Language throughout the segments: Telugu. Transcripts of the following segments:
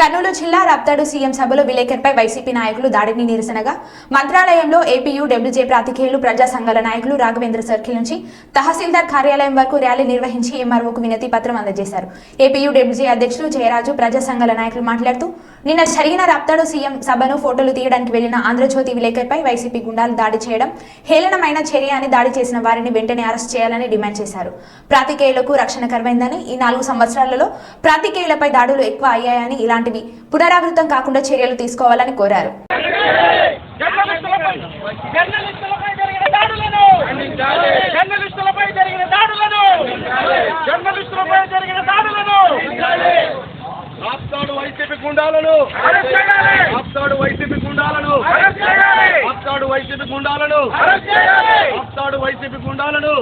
కర్నూలు జిల్లా రప్తాడు సీఎం సభలో విలేకరుపై వైసీపీ నాయకులు దాడిని నిరసనగా మంత్రాలయంలో ఏపీయూ డబ్ల్యూజే ప్రాతికేయులు ప్రజా సంఘాల నాయకులు రాఘవేంద్ర సర్కిల్ నుంచి తహసీల్దార్ కార్యాలయం వరకు ర్యాలీ నిర్వహించి ఎంఆర్ఓకు వినతి పత్రం అందజేశారు. ఏపీయూ డబ్ల్యూజే అధ్యక్షులు జయరాజు ప్రజా సంఘాల నాయకులు మాట్లాడుతూ నిన్న జరిగిన రప్తాడు సీఎం సభను ఫోటోలు తీయడానికి వెళ్ళిన ఆంధ్రజ్యోతి విలేకరిపై వైసీపీ గుండాలు దాడి చేయడం హేళనమైన చర్య అని దాడి చేసిన వారిని వెంటనే అరెస్ట్ చేయాలని డిమాండ్ చేశారు. ప్రాతికేయులకు రక్షణ కరువైందని ఈ నాలుగు సంవత్సరాలలో ప్రాతికేయులపై దాడులు ఎక్కువ అయ్యాయని ఇలాంటివి పునరావృతం కాకుండా చర్యలు తీసుకోవాలని కోరారు. గుండాలను. అప్తాడు వైసీపీ గుండాలను. అప్తాడు వైసీపీ గుండాలను. అప్తాడు వైసీపీ గుండాలను.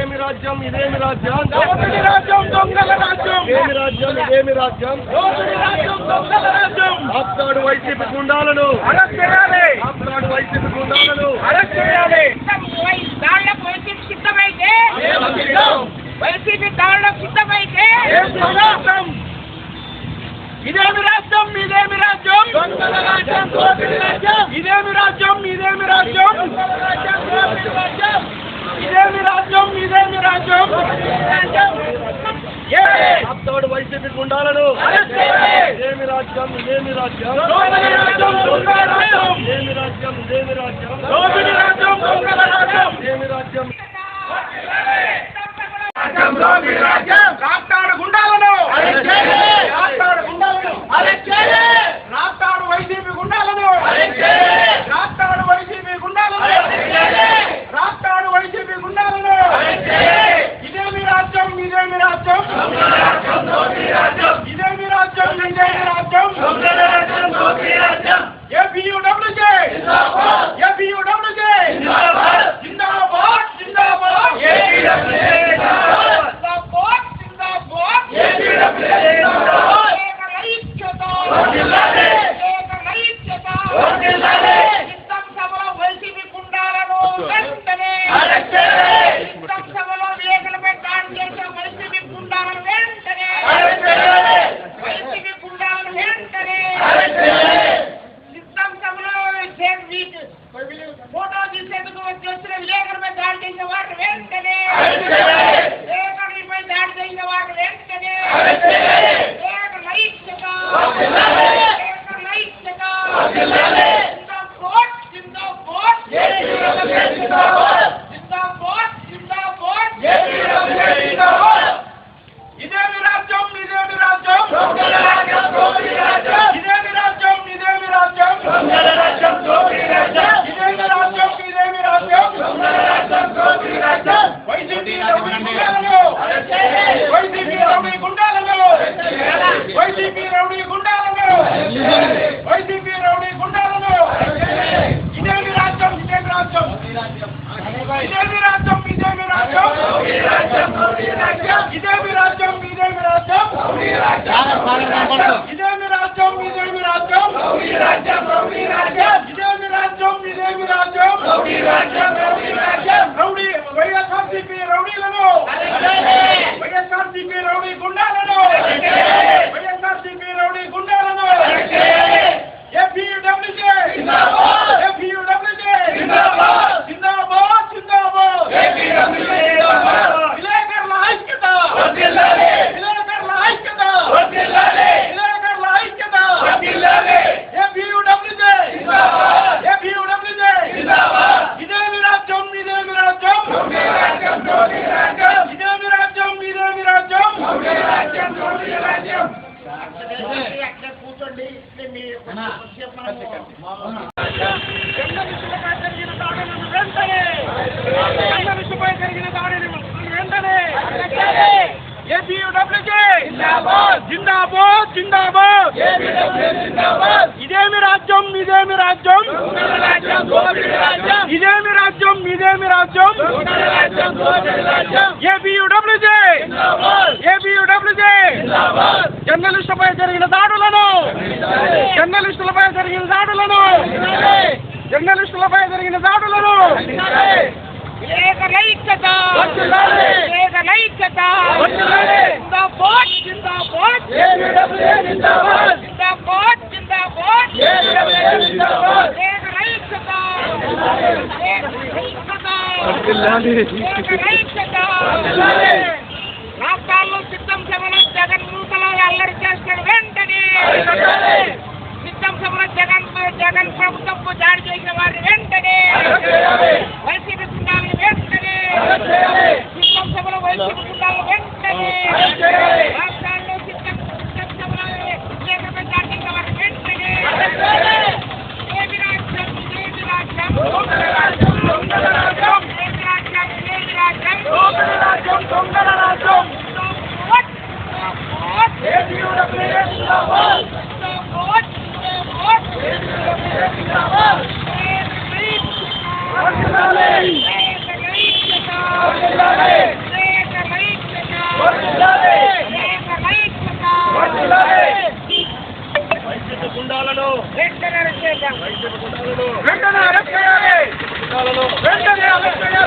ఏమి రాజ్యం ఇదేమి రాజ్యం. ఏమి రాజ్యం ఇదేమి రాజ్యం అప్తాడు వైసీపీ గుండాలను. అప్తాడు వైసీపీ గుండాలను. వైసీపీ దాడులకు సిద్ధమైతే రాజ్యం మీదేమి రాజ్యం? ఇదేమి రాజ్యం మీదేమి రాజ్యం? ఇదేమి రాజ్యం మీదేమి రాజ్యం? తోడు వైసీపీ గుండాలను. ఇదేమి రాజ్యం ఇదేమి రాజ్యం. ఇదేమి రాజ్యం ఇదేమి రాజ్యం. ఇదేమి రాజ్యం. రాజ్యం. వైసీపీ రౌడీ గుండాలను ఇదేమి రాజ్యం ఇదేమి రాజ్యం. ఇదేమి రాజ్యం ఇదేమి రాజ్యం. ఇదేమి రాజ్యం ఇదేమి రాజ్యం. ఇదేమి రాజ్యం ఇదేమి రాజ్యం. ఇదేమి రాజ్యం ఇదేమి రాజ్యం. రౌడీ వైఎస్ఆర్సీపీ రౌడీలను వైఎస్ఆర్సీపీ రౌడీ గుండాలను వైఎస్ఆర్సీపీ రౌడీ గుండాలను ఏపీయూడబ్ల్యూజే ఏపీయూడబ్ల్యూజే జిందాబాద్ జిందాబాద్ విలేకరుల ఐక్యత విలేకరుల ఐక్యత విలేకరుల ఐక్యత ఏపీయూడబ్ల్యూజే ఏపీయూడబ్ల్యూజే ఇదేమి రాజ్యం ఇదేమి రాజ్యం ఇదేమి రాజ్యం ఇదేమి రాజ్యం అక్కడ కూర్చోండి జర్నలిస్టులపై జరిగిన దాడులను వెంటనే జర్నలిస్టుపై జరిగిన దాడులను వెంటనే ఏపీయూడబ్ల్యూజే జిందాబాద్ జిందాబాద్ ఇదేమి రాజ్యం? ఇదేమి రాజ్యం ఇదేమి రాజ్యం? ఇదేమి రాజ్యం ఐక్యత డ్రైవర్ల ఐక్యత జిందాబాద్ జిందాబాద్. జిందాబాద్. జిందాబాద్ జిందాబాద్. డ్రైవర్ల ఐక్యత రాష్ట్రాల్లో సిద్ధం సభలో జగన్ నూతన అల్లరి చేస్తాడు వెంటనే సిద్ధం సభలో జగన్ జగన్ ప్రభుత్వం జారీ చేసిన వారిని వెంటనే గుండాలను వెంటనే రక్షించాలి గుండాలను వెంటనే రక్షించాలి గుండాలను వెంటనే